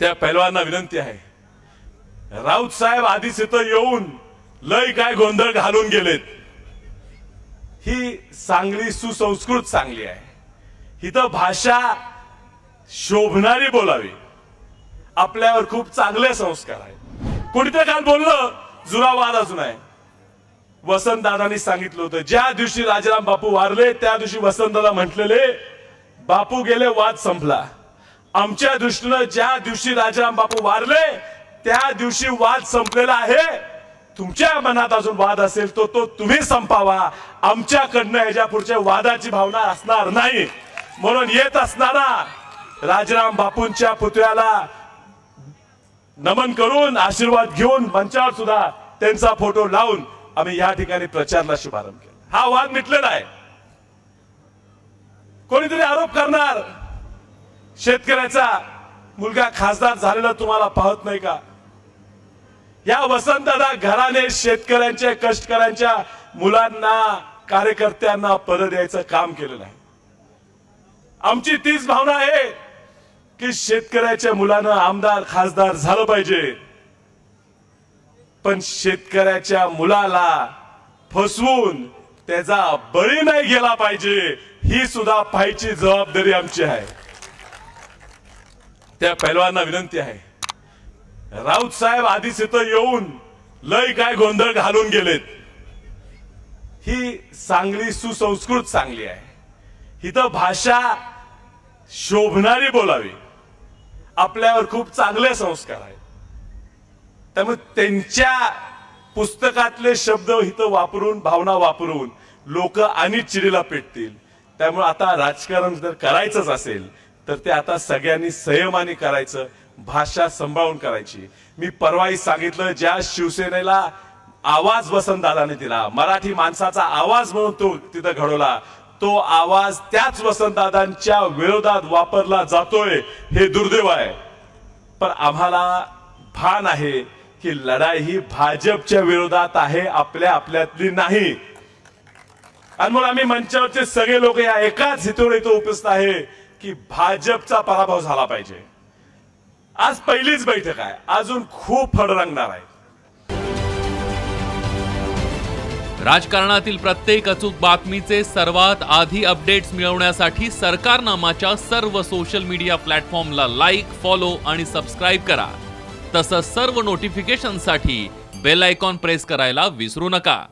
त्या पैलवांना विनंती आहे. राऊत साहेब आधीच इथं येऊन लय काय गोंधळ घालून गेलेत. ही सांगली सुसंस्कृत चांगली आहे. इथं भाषा शोभणारी बोलावी. आपल्यावर खूप चांगले संस्कार आहेत. कोणीतरी काल बोललं जुना वाद अजून आहे. वसंत दादांनी सांगितलं होतं ज्या दिवशी राजाराम बापू वारले त्या दिवशी वसंत दादा म्हटलेले बापू गेले वाद संपला. आमच्या दृष्टीनं ज्या दिवशी राजाराम बापू वारले त्या दिवशी वाद संपलेला आहे. तुमच्या मनात अजून वाद असेल तो तो तुम्ही संपावा. आमच्याकडनं ह्याच्या पुढच्या वादाची भावना असणार नाही. म्हणून येत असणारा राजाराम बापूंच्या पुतळ्याला नमन करून आशीर्वाद घेऊन मंचावर सुद्धा त्यांचा फोटो लावून आम्ही या ठिकाणी प्रचारला शुभारंभ केला. हा वाद मिटलेला आहे. कोणीतरी आरोप करणार. शेतकऱ्याचा मुलगा खासदार झालेला तुम्हाला पाहत नाही का? या वसंतदादा घराने शेतकऱ्यांच्या कष्टकऱ्यांच्या मुलांना कार्यकर्त्यांना पद द्यायचं काम केलेलं आहे. आमची तीच भावना आहे की शेतकऱ्याच्या मुलानं आमदार खासदार झालं पाहिजे. पण शेतकऱ्याच्या मुलाला फसवून त्याचा बळी नाही गेला पाहिजे ही सुद्धा पाहायची जबाबदारी आमची आहे. त्या पैलवांना विनंती आहे. राऊत साहेब आधीच इथं येऊन लय काय गोंधळ घालून गेलेत. ही सांगली सुसंस्कृत चांगली आहे. इथं भाषा शोभणारी बोलावी. आपल्यावर खूप चांगले संस्कार आहेत. त्यामुळे त्यांच्या पुस्तकातले शब्द इथं वापरून भावना वापरून लोक आणि चिडीला पेटतील. त्यामुळे आता राजकारण जर करायचंच असेल तर ते आता सगळ्यांनी संयमाने करायचं भाषा सांभाळून करायची. मी परवाही सांगितलं ज्या शिवसेनेला आवाज वसंतदादाने दिला मराठी माणसाचा आवाज म्हणून तो तिथं घडवला तो आवाज त्याच वसंतदादांच्या विरोधात वापरला जातोय हे दुर्दैव आहे. पण आम्हाला भान आहे की लढाई ही भाजपच्या विरोधात आहे आपल्या आपल्यातली नाही. आणि म्हणून आम्ही मंचावरचे सगळे लोक या एकाच हेतून इथं उपस्थित आहे. की भाजपचा पराभव झाला पाहिजे. आज पहिलीच बैठक आहे. अजून खूप फड रंगणार आहे राजकारणातील प्रत्येक अचूक बातमीचे सर्वात आधी अपडेट्स मिळवण्यासाठी सरकारनामाच्या सर्व सोशल मीडिया प्लॅटफॉर्मला लाईक फॉलो आणि सबस्क्राईब करा. तसंच सर्व नोटिफिकेशनसाठी बेल आयकॉन प्रेस करायला विसरू नका.